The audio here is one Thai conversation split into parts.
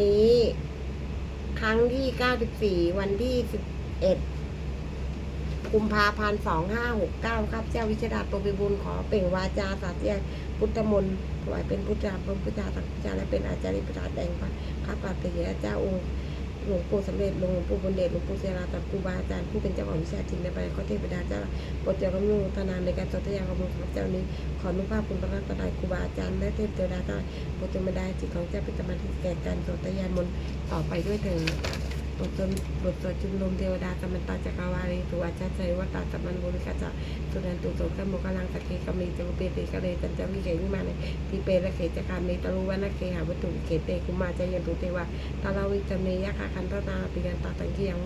นี้ ครั้งที่94วันที่11กุมภาพันธ์2569ครับ เจ้าวิชดาตปิบุญขอเปล่งวาจาสาธยายพุทธมนต์ถวายเป็นพุทธาพรมพุทธาตักพุทธาและเป็นอาจารย์พุทธาแดงพระข้าปฏิเยเจ้าองค์ หลวงปู่สำเร็จหลวงปู่บุญเดชหลวงปู่เสราตัดครูบาอาจารย์ผู้เป็นเจ้าของวิชาจริงในปัญญาข้อเทพดาเจ้าโปรดเจ้าร่วมมือธนานในการจดทะยาของพระเจ้านี้ ขออนุภาพคุณพระรัตนตรัยครูบาอาจารย์และเทพเทวดาเจ้าโปรดจงบันดาลจิตของเจ้าเป็นสมาธิแก่การจดทะยานมนต์ต่อไปด้วยเถิด บทสวดบทสวดชุมนุมเทวดากรรมตาจักรวาลีตุอาจารย์ใจวัตตาสัมมันบุริกาจะสุนันตุโสกโมกลังสกเคกมีจงเปเตกะเลจันจวิเกวิมาเนทิเปละเขจการเมตรูวนาเคหาวัตถุเขเตกุมาจยันตุเทวาตาลาวิจเมยะคาคันตนาปิยันตาตังเกียง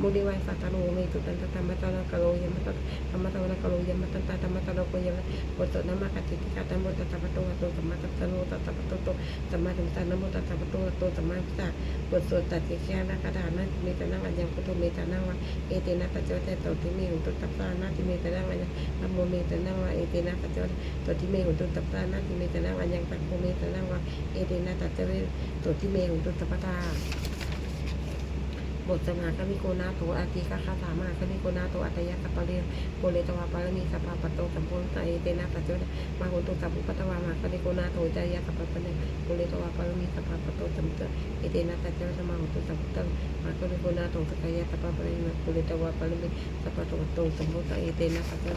มุนิวัยสัตโนเมตุตันตธรรมตานกโลยมตัธรรมตานกโลยมตันตธรรมตานโกยมบทสวดนามกัจจิติกาตัมโมตัตปะโตอะโตสัมมาตัตตโนตัตปะโตโตสัมมาสัมพุทธานโมตัตตะปะโตอะโตสัมมาสัมพุทธะบทสวดตัดเกียนะกดานะเมตานังอัญญังพุทโธเมตานังวะเอเตนะปัจจวัตโตติเมหุตุตัปปานาติเมตานังอัญญังนะโมเมตานังวะเอเตนะปัจจวัตโตติเมหุตุตัปปานาติเมตานังอัญญังตัจโมเมตานังวะเอเตนะตัจเวตโตติเมหุตุตัปปา บทสมาคมิโกนาโตอาติกาคาถามาคมิโกนาโตอัตยะกัปเรียโกเลตวาปารมีสัพพะปะโตสัมโพธิตเอเตนะปัจจุมาหุตุสัพพุปัตวามาคมิโกนาโตจายะกัปปะปะเนโกเลตวาปารมีสัพพะปะโตสัมพุทธเอเตนะปัจจุมาหุตุสัพพุตังมาคมิโกนาโตสกายะสัพพะปะเนโกเลตวาปารมีสัพพะโตสัมโพธิเอเตนะปัจจุ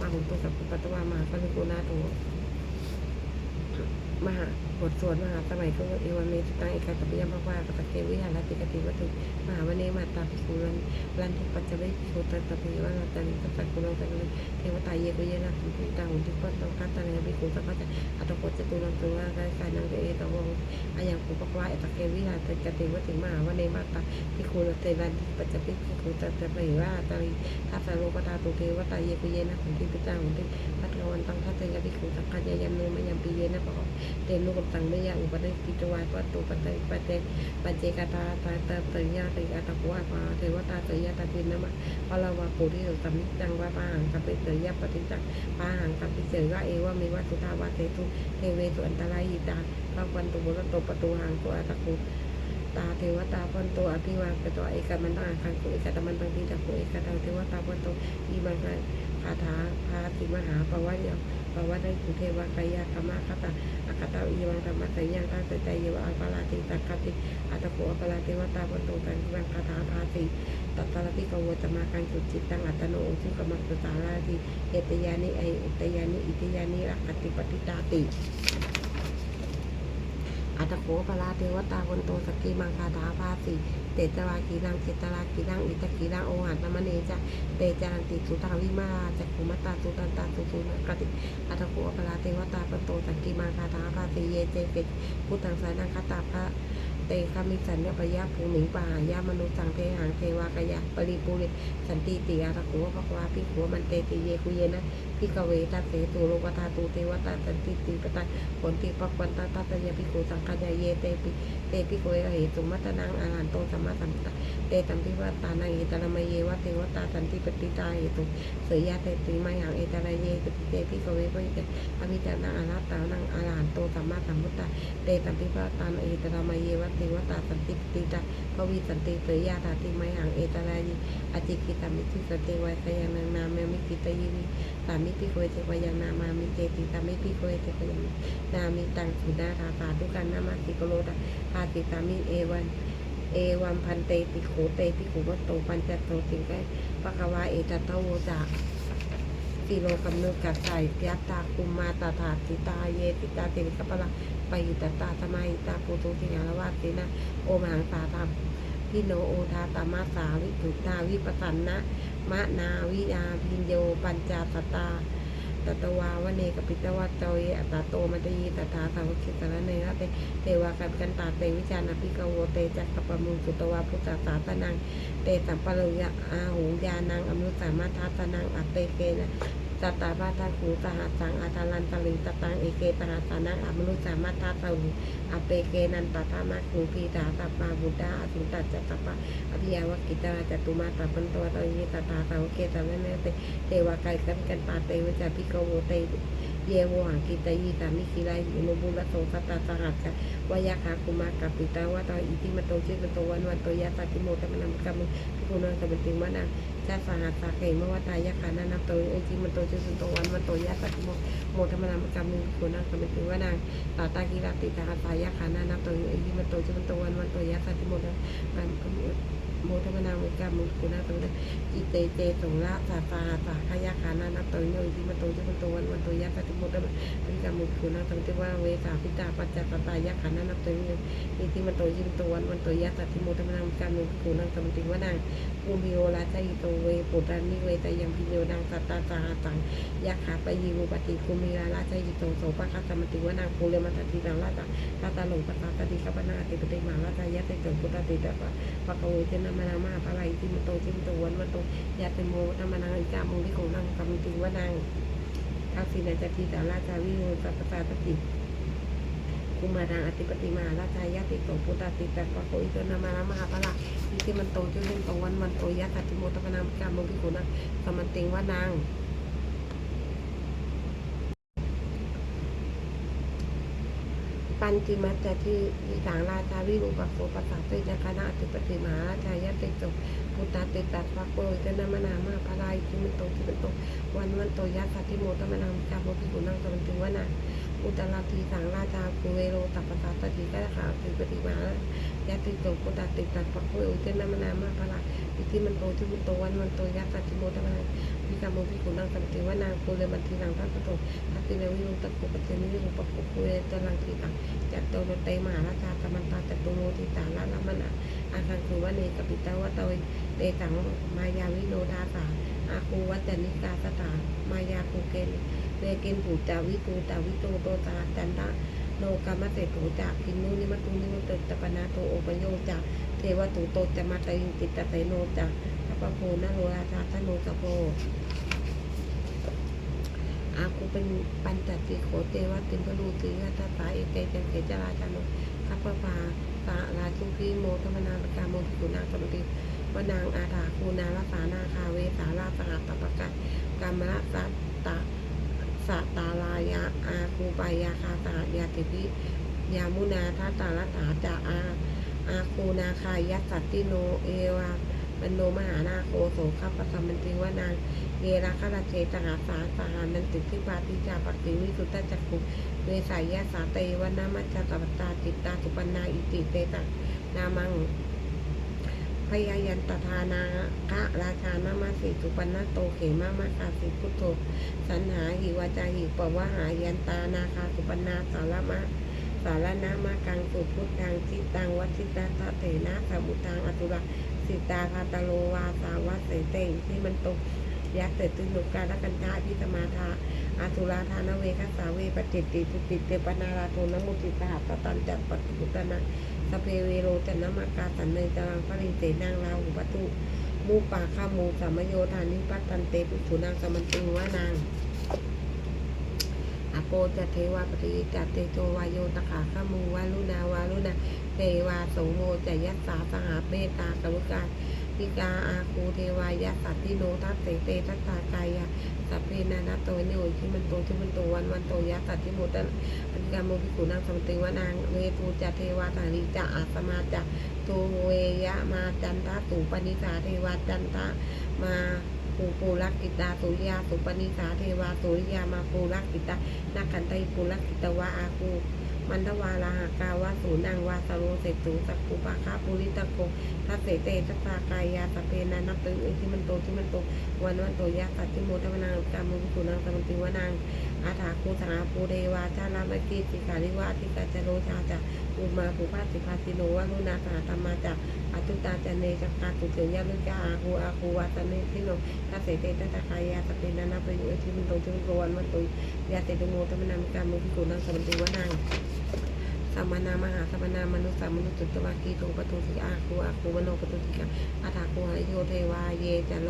มาหุตุสัพพุปัตตวามาคมิโกนาโต มหาบทสวดมหาสมัยก็เอวเมตตังเอกาตปิยมภควาปตะเกวิหารติกติวัตุมหาวเนมาตาภิกขุรันรันทิปัจจเวภิกุตตะปิวะนาตันตัสสะกุลตังเทวตาเยกุเยนะสุขิตังหุติปัตตังคัตตังภิกขุสัพพะอัตโกจตุนังตุวะกายกานังเอตวงอายังปุปควาเอตะเกวิหารติกติวัติมหาวเนมาตาภิกขุเตรันทิปัจจเวภิกุตตะปิวะตาริทัสสะโลปตาตุเทวตาเยกุเยนะสุขิตังหุติปัตตวันตัง ทัตยภิกขุสักขะยันโนมยัมปิเยนะปะเตนุกับตังไม่ยาอุปนิกิจวายปัตตุปัตติปัจเจปัจเจกตาตาตาเตยาติอัตถวาปาเทวตาเตยาตาตินนะมะพลาวาปุริสุสัมมิจังวาปาหังกัปปิเตยาปฏิจังปาหังกัปปิเจวะเอวะเมวะสุทาวาเตตุเทเวตุอันตรายหิตาพระวันตุบุรโตประตุหังตัวอัตตุตาเทวตาพันโตอภิวาปตัวเอกมันตังคังกุเอกตมันตังทีตะกุเอกตาเทวตาพันโตอีมังคาถาพาติมหาปวัญญา ปวัญญาเทวกายากรรมคตาอัคตาอิวังธรรมะสัญญาตาสใจเยวอัปปาลาติตักติอัตโกอัปปาลาติวตาปันโตตังวังคาถาภาติตัตตาลติกวตมากังสุจิตตังอัตโนอุชุกมังตุตาลาติเอตยานิไออุตยานิอิตยานิรักติปฏิตาติ อัตโกปลาเทวตาวนโตสกีมังคาถาภาสีเตจวากีรังเจตรากีรังอิตกีรังโอหันตมเนจะเตจารันติสุตาวิมาจักขุมตาสุตันตาสุสุนกติอัตโกปลาเทวตาวนโตสกีมังคาถาภาสีเยเจเกพุทธังสานังคตาภะ คามิสัญญปยาภูมิงปายามนุสังเทหังเทวากยะปริปุริสันติติอัตโกภควาภิกขุมันเตติเยคุเยนะพิกเวทัสเสตุโลกตาตูเทวตาสันติติปตาผลติปักวันตาตาตยาภิกขุสังฆายาเยเตปิเตปิโกยเหตุมัตนังอาหันโตสัมมาสัมพุทธะเตตัมพิวัตานังเอตระมเยวะเทวตาสันติปฏิตาเหตุเสยยาเตติมายังเอตระเยปฏิเตปิโกเวปะเตอภิจานังอารัตตานังอาหันโตสัมมาสัมพุทธะเตตัมพิวัตานังเอตระมเยวะเทวตาสันติปฏิตาภวิสันติเสยยาตาติไมายังเอตระเยอจิกิตามิทิสเตวัยสยังนังนามมิกิตยิวิสามิปิโกเทวยังนามามิเตติตามิปิโกเทวยังนามิตังสุดาราสาธุกันนามาติโกโลดาอาติตามิเอวันเอวัมพันเตปิโขเตปิโขวัตโตปัญจโตสิงไกปะกวาเอตตะโวจาสิโลกำเนิดกัดใส่ยัตตาคุมมาตาถาติตาเยติตาเตวิกัปปะละ ไปตตาสมัยตาปูตุสิงหาวาตินะโอมหังสาธรรมพิโนโอทาตามาสาวิถุตาวิปสันนะมะนาวิอาพินโยปัญจตตาตตวาวเนกปิตวัตเจยอัตาโตมัตยีตถาสาวกิตระเนระเตเทวากันกันตาเตวิจานาภิกโวเตจักกปมุงสุตวาพุทธสาสนังเตสัมปะรุยะอาหูยานังอมุสามาทัสนังอัตเตเกนะ สัตตาบาทาคูสหัสสังอาตาลันตลิงตตังเอเกตหาสานังอมนุสามาทัสสุอเปเกนันตตามาคูพีตาตาปาบุตตาอสุตัจจตปะอภิยาวกิตาจตุมาตาปันตัวตยิตตาสาวเกตระเนเตเทวาไกกันกันตาเตวจพิโกโวเตเยวหังกิตายีสามิคิไลหิโนบุระโสสตตาสหัสกะวายาคาคุมากับปิตาวะตาอิติมาโตชิตโตวันวันโตยะตาติโมตมนามกรรมพิกุนังกรรมติงวนาชาสหัสสาเขมวตายะขานานาโต อิติมาโตชิตโตวันวันโตยะตาติโมโมตมนามกรรมพิกุนังกรรมติงวนางตาตากิรติตาสายะขานานาโตอิติมาโตชิตโตวันวันโตยะตาติโมตมนามโมตมนามกรรมพิกุนังกรรมติอิเตเจสงละสาสาสาขยะขานานาโตอิติมาโตชิตโตวันวันโตยะตาติโมตมอริกามุขุนะตังติว่าเวสาพิตาปัจจตตายะขันนันตัวนี้อิติมันโตยิมตัววันวันตัวยัสสติโมตมนังการมุขุนังตังติว่านางภูมิโอลาใจโตเวปุตานิเวตยังพิโยนางสัตตาสาตังยะขาปยิวปฏิภูมิลาลาใจโตโสปะคัสมติวนางภูเลมัตตินังลาตาลาตาหลงปัสสาตติกัปนาติปติมาลาตายะติเตเตปุตตติตะปะปะโกเวเทนะมานามาปะไรติมโตจิมโตวันวันโตยะเตโมตมนังอิกามุลิโกนังกรรมติวนางทักษิณาจติสาราชาวิโรสัพพสาตติกุมารังอธิปติมาราชายาติโตปุตตติตัปะโคอิโตนามารามหาภละอิติมันโตจุลินโตวันมันโตยะตัติโมตปนามกามโมกิโกนะสมันติงวานาง ปันติมัจจติอิสังราชาวิรูปัสโสปัสสะเตจักนะอธิปติมาราชายติโตปุตตาติตัปะโคอิโตนามารามาภละอิติมันโตจุลินโตวันวันโตยัสสะทิโมตมะนังกาโมภิกุนังสมันติวนาอุตราทีสังราชาภูเวโรตัปปะตาตติกะขาติปฏิมายะติโตโกตติตัดปปะโคอุเทนามนามาภละอิติมันโตทิมุตโตวันวันโตยัสสะทิโมตมะนั งวิกาโมภิกุนังสมันติวนาภูเรมันทีนังทัพโตทัติเนวิโรตะโกปเจนิวิโรปะโคภูเรตลังทีตังจัตโตโรเตมหาราชาตมันตาจัตโตโมทิตาละละมะนะอาคังคือวะเนกปิตาวะโตเตตังมายาวิโนดาสาอาคูวัจนิกาสตามายาคูเกนเวเกนผูจาวิตูตาวิโตโตตาจันทะโนกามเสโตจากกินนุนิมตุนิมุตตปนาโตโอปโยจากเทวตุโตจะมาตยิติตเตโนจากพระโพนโรราชาทโนสโพ เป็นปัญจติโขเตวติมพลูติยะตาสาเอเตจันเขจราชาโนคัพปปาสาราชุพีโมธรรมนามกาโมภิกุนางสมติวนางอาถาคูนาลสานาคาเวสาราสหัตปะกะกรรมละสัตตะสัตตาลายาอาคูปายาคาสายาติพิยามุนาทัตตาลถาจาอาอาคูนาคายัสสัตติโนเอวาบรรโนมหานาโคโสขัปปะสัมมันติวานาง เยราคาราเจตหาสาสหานันติทิปาติจาปติวิสุตตจักขุเวสายาสาเตวนามัจจตปตาจิตตาสุปนาอิติเตตังนามังพยายันตทานาคะราชานามาสิสุปนนโตเขมามาคาสิพุทโธสันหาหิวาจาหิปวะหายันตานาคาสุปนาสารมะสารนามากังสุพุทธังจิตังวัชิตาตะเถนะสมุตังอตุระสิตาคาตโลวาสาวัสเสเตที่มันตก ยักษ์เสตุนุการละกันทาพิสมาทาอาตุราธานเวคัสสาเวปฏิตติสุติเตปนาราโทนมุติสหัสตันจัปปฏิปุตนาสเพเวโรจันมากาสันเนจรังปริเตนางลาหุปตุมูปาข้ามูสามโยธานิปัตตันเตปุถุนางสมันติงวานางอโปจะเทวาปฏิจัตเตโจวายโยตขาข้ามูวาลุนาวาลุนาเทวาโสโมจะยัสสาสหาเมตตากรุกาิกาอาคูเทวายาสัตติโนทัสเตเตทัตตากายาสัพเพนานาโตเนโอที่มันโตที่มันโตวันวันโตยะสัตติโมตันอันกาโมภิกุนางสัมติวานางเวทูจะเทวาตาริจะอาสมาจะตูเวยะมาจันทะตูปนิสาเทวาจันทะมาปูปูรักกิตาสุริยาสุปนิสาเทวาสุริยามาปูรักกิตานักขันติปูรักกิตวะอาคู มันทวาลาหากาวาสูนังวาสโรเสตุสักกุปะคาปุริตะโกทัสเสเตทัสสากายาสพเพนานับตึงเอที่มันโตที่มันโตวันวันโตยะสัตติโมทวนังกามุขุนังสมันติวนังอาถาคูสาภูเดวาชาลามกีติกาลิวาติกาจโรชาจะอุมาภูพาสิภาสิโนวารุณาสาธรรมาจะอตุตาจเนจักขาตุเถยาลุจาอาคูอาคูวาสเนทิโนทัสเสเตทัสสากายาสพเพนานับตึงเอที่มันโตที่มันโตวันวันโตยะเตตุโมทวนังกามุขุนังสมันติวนัง สัมมนามหาสัมมนามนุสสามนุสตุตวากีโตปตุสิอาคูอาคูมโนปตุสิกาอาถาคูหายโยเทวาเยจโล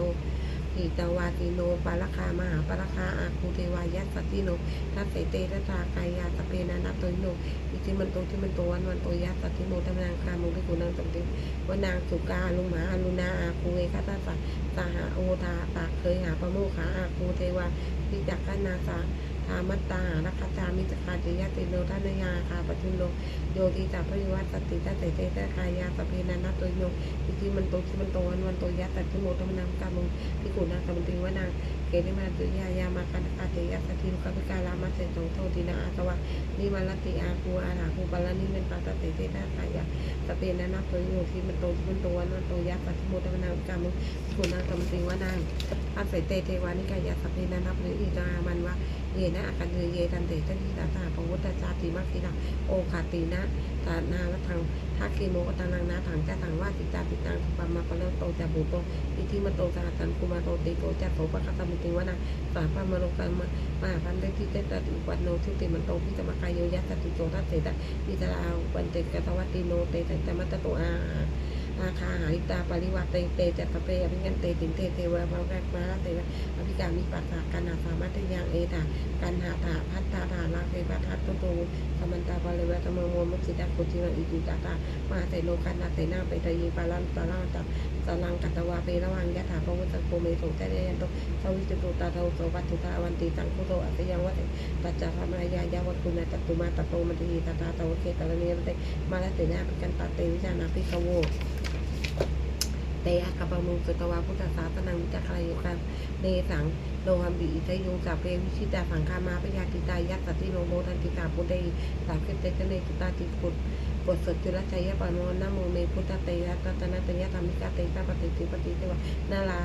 หิตวาติโนปาลคามหาปาลคาอาคูเทวายัสสติโนทัสเสเตทัสสากายาสเปนานับโตโนอิจิมันโตที่มันโตวันวันโตยัสสติโมตมนังคามุริกุนังสมติวนางสุกาลุมหาลุนาอาคูเวคัสสะสหโอทาตาเคยหาปะโมขาอาคูเทวาพิจักขนาสา ธามัตตานักขจามิจคาเจยะติโนทานยาคาปจุโลโยติตาพริวัตสติตาเตเตตากายาสพเพนานาตโยทิมันโตชิมันโตวันวันโตยะตัดทุโมตมนังกามุงพิกุนากรรมติวนา เกณิมาตุยายามากันคาเตยาสติลุกพิการามาเสจงโทตินาอาสวะนิมาลติอาคูอาหาคูบาลานิเมนปาตเตเตตาตายะสเปนานาตัวโยทิมันโตมันโตวันมันโตยะตัดทุโมตมนังกามุงพิกุนากรรมติวนาอาศัยเตเทวานิกายาสเพนันับหรืออิจามันวะเยนะอากันเยเยตันเตตันิตาตาปวุตตาจ ติมัคคินาโอคาตินะตานาวัทังทักคีโมกตังนังนาถังจะถังว่าติตาติตังปัมมาปะเลโตจะบุโตอิทิมาโตสหัตันคุมาโตติโตจะโตปะคาตมุติวนาสาปามโลกันมาพันเตที่เตตติวันโนทุติมันโตพิจมกายโยยะตติโตทัตเตตะพิจาราวันเตกตวัติโนเตตันจมัตตโตอา อาคาหาริตาปริวัตเตเตจัตเปอภิงันเตตินเตเทวะภวะมาลเตวะอภิการมิปัสสะกันหาสามัตยังเอตากันหาถาพัตตาถาลาเกปัทัตตุโตสมันตาปะเลวะตมโมมุจิตากุจิวันอิจิตาตามาเตโลกันนาเตนาเปตยีปาลันตาลังตัสลังกัตวาเประวังยะถาปวุตโกเมโตเตเรยันโตสวิจุตุตาโตโสวัตถุตาวันติตังคุโตอัตยังวะเตปัจจาพมายายาวัตคุณตัตตุมาตโตมันติตาตาโตเคตะเนรเตมาลเตนาปิกันตาเตวิจานาปิกโว เตอะกัปะมุงสุตวาพุทธศาสนังวิจักรายกันเนสังโลหัมบิอิทยงสัพเพวิชิตาสังคามาปยาติตายักสสติโลโมทันติตาปุเตสามสิบเตจเนตุตาติปุตบทสดจุลชัยปานโนนะโมเมพุทธเตยะตัตนะเตยะธรรมิกาเตยะปฏิติปฏิเทวะนาลา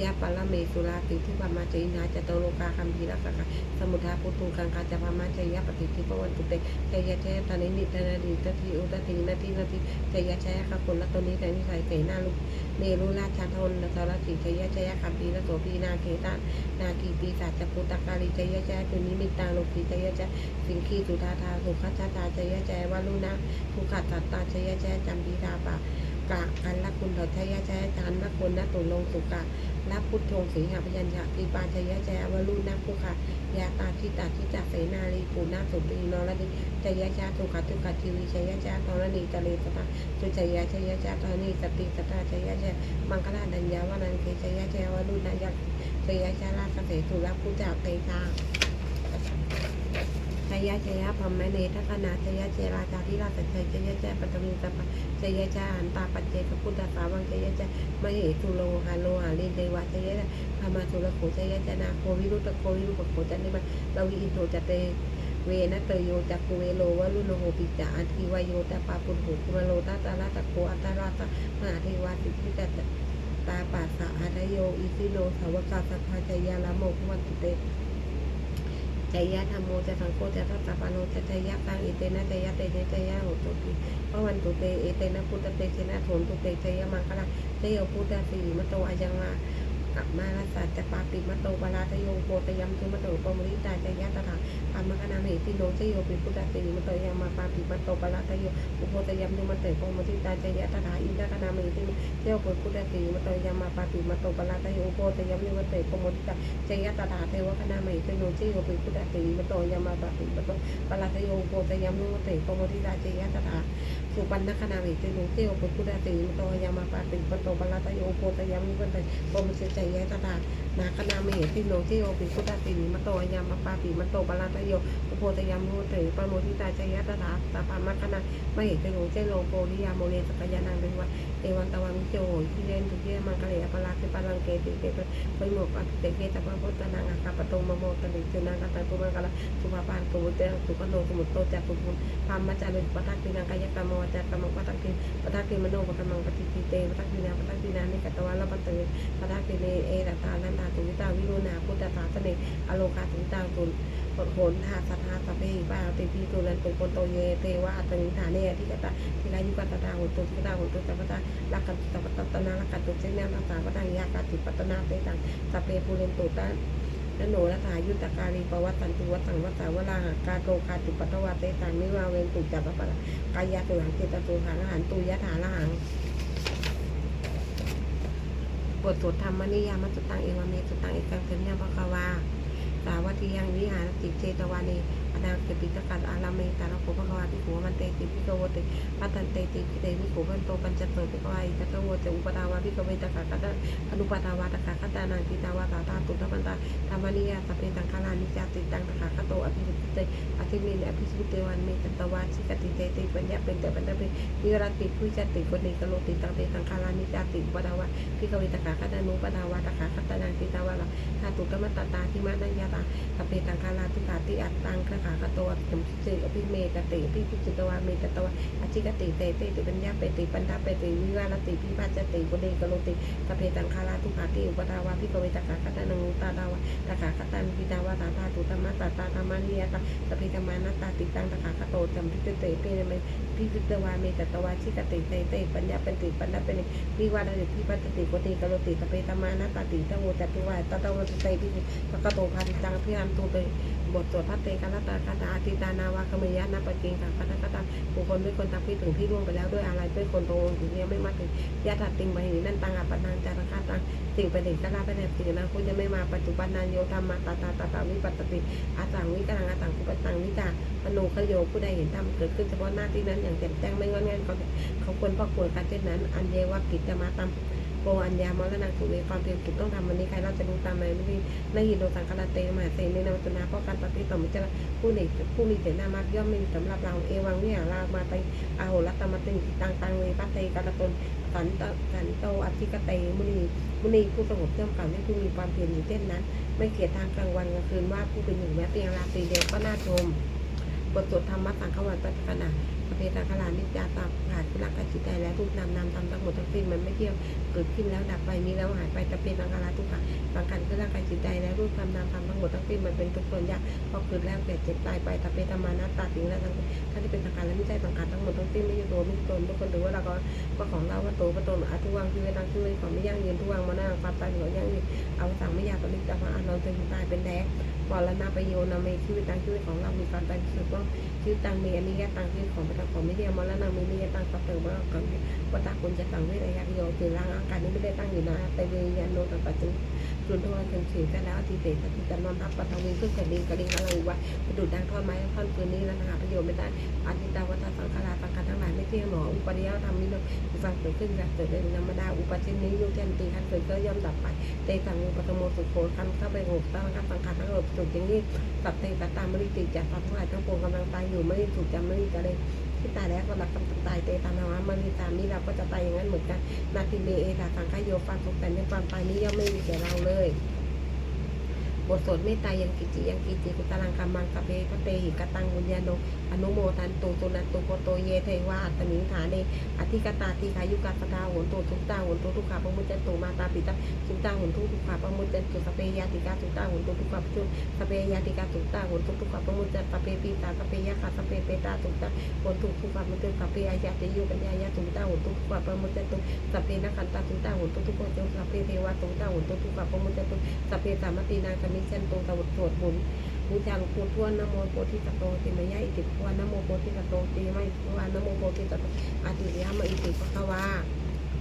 ยะปัลเมสุราติทิปมาเจนาจตโลกาคัมภีรักขะสมุทาปุตุกังคาจะพามาจยะปฏิทิปวันตุเตจยะเจตานินิตนาดีตติอุตตินาทีนาทีจยะเจคะคนละตัวนี้แต่นิสัยเกนาลุเนรุราชาทนนสารสิชยชยคัมพีนโสพีนาเคตานาคีปีศาจปุตตกาลีชยชยตุนิมิตาโลกีชยะชยสิงคีสุธาธาสุขัชชาชยชยวารุณะทุขัตตาตาชยชยจัมพีดาปะกะกันละคุณเถชยะชยจันนคุณนตุลงสุกะ ละพุทโธสีหาพยัญชนะปีปาชยะชยวารุณะภูคายาตาทิตาทิจักเสนาลีปูนาสุตีนรดิชยชาสุขทุกขทีวิชยชาตรณีจเลสตาสุชยชยชาตรณีสติสตาชยชยมังคลาดัญญาวนันเคชยะเจวรุณยักชยะชาลาสเสสุรพุจาเตชา ยะชยะพัมมเนทคณาชยะเจราจาธิราชชัยชยะเจปตมิตปะชยะชาอันตาปัจเจกพุทธสาวังชยะเจมเหตุโลหาโลหาลิเดวะชยะพามาสุรโขชยะจนาโควิรุตโควิรุปโขจันนิมาลวิอินโทจเตเวนะเตโยจักเวโลวะลุโนโหปิจาอันทิวายโยตาปาปุณโหกุมาโลตาตาลาตะโกอัตาราตะมหาเทวาสิทธิจัตตาปาสะอาทโยอิสิโนสาวกาสัทธาจยาลาโมภวันตุเต จยะธรรมโมจะสังโฆจะทัตตาปาโนจะจยะตังอิเตนะจยะเตเนจยะโหตุติพระวันตุเตเอเตนะพุทธเตชนะโถนตุเตจยะมังคละเจโยพุทธสีมโตอายังมา อัมาลสัจจปาปิมโตปาราตโยโพตยัมทุมโตปมริตาจยะตถาธรรมกนาเหติโนเจโยปิพุทธติมตยามาปาปิมัตโตปะละตโยอุโพตยัมนุมัตเตโพมติตาจยะตถาอินทกนาเมติเจโยปิพุทธติมตยามาปาปิมัตโตปะละตโยอุโพตยัมนุมัตเตโพมติตาจยะตถาเทวคนาเมติโนเจโยปิพุทธติมตยามาปาปิมัตโตปะละตโยอุโพตยัมนุมัตเตโพมติตาจยะตถาสุปันนคนาเมติโนเจโยปิพุทธติมตยามาปาปิมัตโตปะละตโยอุโพตยัมนุมัตเตโพมติจยะตถานาคนาเมติโนเจโยปิพุทธตินิมโตยามปาปิมโตปะละตโยโพตยามโมเตปโมทิตาจยะตถาตาปามัคคณะมเหตโยเจโลโกริยามโมเลสกยานังเรวะเอวังตะวังโจที่เรนทุกเยมังกะเลปลาคิปลังเกติเกปะปะโมกะเตเกตปะพุทธนังอะกะปะโตมโมตะลิจุนังกะตะตุมังกะละสุภาปานโกเตสุขโนสมุตโตจักขุพุนพามมัจจารุปทักตินังกายกรรมวจักกรรมปทักติปทักติมโนปะกรรมังปฏิติเตปทักตินาปทักตินานิกตวะละปะเตปทักติเนเอตตานันตาตุวิตาวิรุณาพุทธศาสเนอโลกาตุวิตาตุนผลผลหาสัทธาสพเพปาติปีตุลันตุปนโตเยเทวะอัตติฐานเนที่กตะทิลายุกตตาหุตุทิกตาหุตุสัพพตาลักขันตุสัพพตนาลักขันตุเจเนนาสาวตังยากาติปัตนาเตตังสัพเพปุเรนตุตานนโนรัฐายุตการีปวัตตันตุวัตตังวัตตาวลาหากาโตคาติปัตตวาเตตังนิวาเวนตุจัปปะกายาตุหังเจตตุหังหันตุยะถาละหัง บทสวดธรรมนิยามสุตังเอวเมสุตังเอกังเทนยาภควาสาวัติยังวิหารติเจตวานี อัดาเกปิตกัดอาราเมตาลโคภควาติโขมันเตติพิโกวติปัตตันเตติพิเตวิโขพันโตปัญจโตพิกวายตะกโวจะอุปตาวาพิกเวตกะกัตอนุปตาวาตกะกัตานังทิตาวาตาตาตุตปันตาธรรมนิยาสเปตังคาลานิจาติตังตะกะโตอภิสุเตอธิเมนอภิสุเตวันเมตตวาชิกติเตติปัญญาเป็นเตปัญญาเป็นวิรัติผู้จติคนนี้กโลติตังเตตังคาลานิจาติอุปตาวาพิกเวตกะกัตานุปตาวาตกะกัตานังทิตาวาลาธา ตุตมัตตาทิมานัญญาตาสเปตังคาลาติกาติอัตตังคขากโตอภิสุเตอภิเมตติพิพิจิตวาเมตตวาอชิกติเตเตติปัญญาเปติปัญญาเปติวิวารติพิปัจจติคนนี้กโลติสเปตังคาลาทุขาติอุปตาวาพิกเวตกะกัตานังตาดาวาตถาคตันปิตาวาตาตาตุตมะตาตาธรรมานิยตาสเพธรรมานัตตาติตังตถาคโตจำพิจเตเปเมพิจิตวาเมตตวาชิกติเตเตปัญญาเปติปัญญาเป็นวิวาระพิปัจติโกติกโลติสเพธรรมานัตาติตโวจตุวาตตวติเตพิจิตกโตภาติตังพิรันตุเตบทสวดพระเตกาลตาคาตาติตานาวาคมยะนาปเกงกาคาตาคาตาบุคคลด้วยคนตาพี่ถึงที่ร่วงไปแล้วด้วยอะไรด้วยคนโตถึงยังไม่มาถึงยะถัดติงไปหินั่นตังอัปนังจารคาตังสิ่งประดิษฐ์ก็ลาไปในสิ่งนั้นคุณจะไม่มาปัจจุบันนานโยธรรมาตาตาตาตาวิปัสสติอาสังวิกังอาสังคุปตังวิจารมโนขโยผู้ใดเห็นธรรมเกิดขึ้นเฉพาะหน้าที่นั้นอย่างแจ่มแจ้งไม่งอนแงนเขาเขาควรประกวดการเช่นนั้น อันเยวากิจจะมาตาม โกอัญญามรณะสุเวความเพียรถูกต้องทำวันนี้ใครเราจะรู้ตามไหมไม่ได้ในหินโดสังคาเตมหาเสนในนามตุนาเพราะการปฏิบัติมิจฉาผู้หนึ่งผู้มีเจตนามากย่อมมีสำหรับเราเอวังวิหารามาไปอาโหรัตมติตังตังเวปัตเตกาตตนสันตสันโตอธิกเตมุนีมุนีผู้สงบเชื่อมกันให้ผู้มีความเพียรอยู่เช่นนั้น ไม่เกียดทางกลางวันกลางคืนว่าผู้เป็นหนึ่งแม้เพียงราตรีเดียวก็น่าชมบทสวดธรรมะสังฆวันปัจจกนาประ เพทางขลานิจาตาขาดรักกัจจิตใจและรูปนามนามทำทั้งหมดทั้งสิ้นมันไม่เที่ยวเกิดขึ้นแล้วดับไปมีแล้วหายไปตะเพียนทางขลาทุกข์สังขารคือร่างกายจิตใจและรูปนามนามทำทั้งหมดทั้งสิ้นมันเป็นทุกข์ทนยากพอเกิดแล้วเกิดเจ็บตายไปตะเพียนธรรมานัตตาสิ่งและทั้งท่านที่เป็นสังขารและไม่ใช่สังขารทั้งหมดทั้งสิ้นไม่ใช่ตัวไม่ใช่ตนทุกคนถือว่าเราก็ว่าของเราว่าโตว่าตนอาทุวังคือเวลาคือของไม่ยั่งยืนทุวังมาหน้าความตายของยั่งยืนเอาสั่งไม่อยากปณิจามาอานนท์จนตายเป็นแดกมรณะประโยชน์นำในชีวิตตังชีวิตของเรามีการตายสุดว่าชีวิตตังเมีอนิยตังชีวิตของพระของไม่เดียวมรณะมีนิยตังสัพเตอร์ว่ากันว่าตาคุณจะตั้งไม่ระยะโยจือร่างอาการนี้ไม่ได้ตั้งอยู่นะแต่เวียนโนตัปัจจุจุนทวันถึงสิ่งกันแล้วอธิเตสติจันอนทับปัทวีขึ้นกระดิ่งกระดิ่งอะไรวะประดุดดังท่อนไม้ท่อนปืนนี้แล้วหาประโยชน์ไม่ได้อธิตาวัฏสังขาราสังขารทั้งหลายไม่เที่ยงหนออุปริยธรรมนี้ฟังเกิดขึ้นจากเกิดเป็นธรรมดาอุปชินี้ยุยันตีขันเกิดก็ย่อมดับไปเตสังอุปตโมสุโขคันเข้าไปหกตั้งกับสังขารทั้งหมดสุดอย่างนี้สัพเตตัตามริติจากสัตว์ทั้งหลายทั้งปวงกำลังตายอยู่ไม่ถูกจำไม่ได้ ที่ตายแล้วก็หลักกำลังตายเตตานาวามันมีตามนี้เราก็จะตายอย่างนั้นเหมือนกันนาทีเบเอตาสังขโยฟันทุกแต่ในความตายนี้ย่อมไม่มีแก่เราเลย บทสวดเมตตายังกิจิยังกิจิกุตลังกัมมังกะเพพระเตหิกตังบุญญาโนอนุโมทันตุตุนันตุโกโตเยเทวาอัตมิงฐานเนอธิกตาติขายุกาปตาโหนตุทุกตาโหนตุทุกขาปมุจจตุมาตาปิตาทุกตาโหนตุทุกขาปมุจจตุสเปยาติกาทุกตาโหนตุทุกขาปจุสเปยาติกาทุกตาโหนตุทุกขาปมุจจตเปปีตาสเปยาคาสเปเปตาทุกตาโหนตุทุกขาปมุจจตเปยายาติยุปัญญายาทุกตาโหนตุทุกขาปมุจจตุสเปนักขันตาทุกตาโหนตุทุกขาจุสเปเทวาทุกตาโหนตุทุกขาปมุจจตุสเปสามตินางคมิชันตุตวุตสวดบุญบูชาหลวงปู่ทวนนโมโพธิสัตว์โตติมยะอิติพวนนโมโพธิสัตว์โตติมยะอิติภวนนโมโพธิสัตว์โตอาติยามะอิติภควา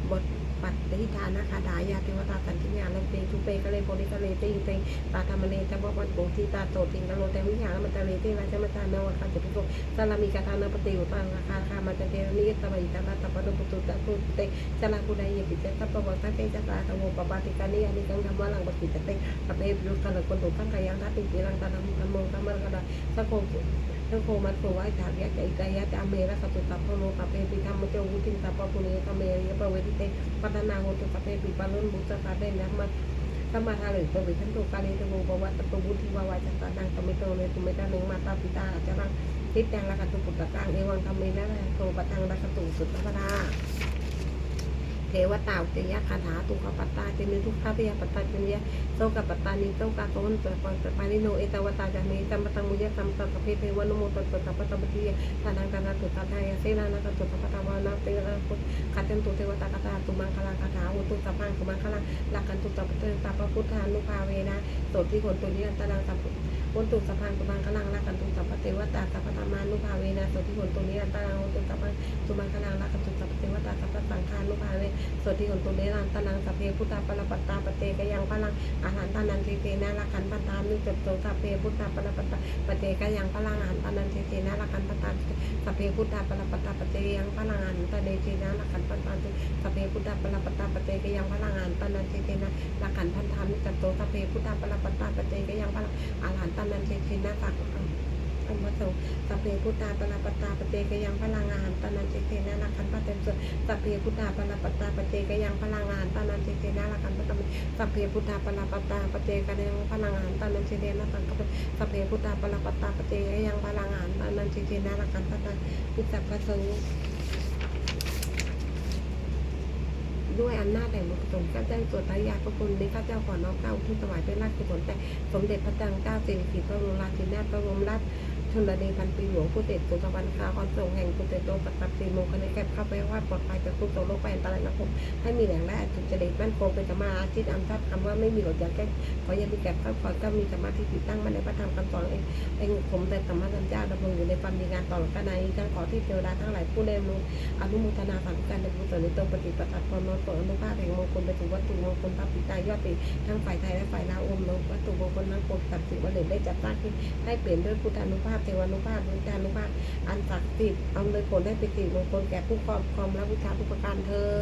บท ปัตติทานาคาดายาเทวตาสันติญาณเตทุเปกะเลโพธิกะเลติเตตาธรรมเนตบวันโปธิตาโตติงกะโลเตวิหารมันตะเลเติราชมัตานวะคันตุโกสลามิกาทานาปฏิอุตังราคาคามาตะเตนิยตะวิตาตะปะโนปุตุตะตุเตสลาคุไดยปิจตะปะวัตเตจตาตะโมปปาติกานิอานิกังธรรมะลังปฏิจเตปะเตปิยุตะละคนตุทังกายังทัติปิรังตะนัมธรรมโมธรรมะกะดาสักโค ทั้งโคมันโคไว้ถากยะใจกายะจามเมระสตุตัพโนปะเปปิธรรมเจวุติสัพพปุเนตะเมยะปะเวทิเตปัตนาโหตุสัพเพปิปะลุนบุตตาเตนะมาสมาทาเลยตัววิชันตุกาเลตุบวัตตุบุธิวาวาจัตตานังตมิโตเนตุเมตานงมาตาปิตาจารังทิฏยังละกัตุปุตตะกังเอวังธรรมเมนะโตปะตังละกัตุสุตตะนา เทวตาอุตยคาถาตุขปัตตาเจนิทุกขาพิยปัตตาเจนิยโซกปัตตานิโซกาโตนตัวปปานิโนเอตวตาจามีตัมปตังมุยะตัมตัพเพเทวนุโมตตตปตปติยะทานังกานตุตตายะเสนานาคตุตปตาวานาเตระพุทคาเตนตุเทวตาคาถาตุมังคลังคาถาอุตุตปังตุมังคลังลักกันตุตปเตตาปพุทธานุภาเวนะโสติผลตุนิยันตนังสัพวันตุสัพพังตุมังคลังลักกันตุสัพเทวตาสัพพธรรมานุภาเวนะโสติผลตุนิยันตนังวนตุสัพพังตุมังคลังลักกันตุ วตาสัพพสังฆานุภาเวสวดที่ของตุเรรันตนังสัพเพพุทธาปรปัตตาปเตกยังพลังอาหารตานันเทเตนะละคันปตามิจตโตสัพเพพุทธาปรปัตตาปเตกยังพลังอาหารตานันเทเตนะละคันปตตาสัพเพพุทธาปรปัตตาปเตยังพลังอาหารตาเดเตนะละคันปัตตาสัพเพพุทธาปรปัตตาปเตกยังพลังอาหารตานันเทเตนะละคันพันธามิจตโตสัพเพพุทธาปรปัตตาปเตกยังพลังอาหารตานันเทเตนะสัก อันวัโสสัพเพพุทธาปรปัตตาปเตกยังพลังงานตานันเจเตนะลักขันปเตมสุสัพเพพุทธาปรปัตตาปเตกยังพลังงานตานันเจเตนะลักขันปตมสัพเพพุทธาปรปัตตาปเตกยังพลังงานตานันเจเตนะลักันปสัพเพพุทธาปรปัตตาปเตกยังพลังงานตานันเจเตนะลักขันปตปิสัพพะโสด้วยอำนาจแห่งบุญกุศลข้าเจ้าตัวทายาพระคุณนี้ข้าเจ้าขอน้อมเก้าที่ถวายเป็นราชกุศลแต่สมเด็จพระจังเจ้าสิริกิติ์พระบรมราชินีนาถพระบรมราช ชนเดชพันปีหลวงผู้เด็จสุตวันคาคอนสงแห่งกุเตโตสักกัดสีโมงคณิแคบเข้าไปว่าปลอดภัยจากทุกโศกโรคภัยอันตรายนะผมให้มีแหล่งแร่จุจริตมั่นคงเป็นสมาธิอันทัดคำว่าไม่มีหลดยาแก้ขออย่ามีแก่ข้าขอก็มีสมาธิติดตั้งมันในพระธรรมคำสอนเองเองผมแต่สัมมาสัญญาดำรงอยู่ในความดีงานต่อกันในทั้งขอที่เทวดาทั้งหลายผู้ได้รู้อนุโมทนาสาธุการในบุญส่วนในตรงปฏิปตัดพรนนส่วนอนุภาพแห่งมงคลไปถึงวัตถุมงคลพระปิตายอดติทั้งฝ่ายไทยและฝ่ายลาวอมลงวัตถุมงคลทั้งปกตัดสิวันเหลืได้จัดตั้งขึ้นให้เปลี่ยนด้วยพุทธานุภาพเทวานุภาพบุญญานุภาพ อันศักดิ์สิทธิ์อำนวยผลให้ปิติมงคลแก่ผู้ครอบครองและบูชาผู้ประการเธอ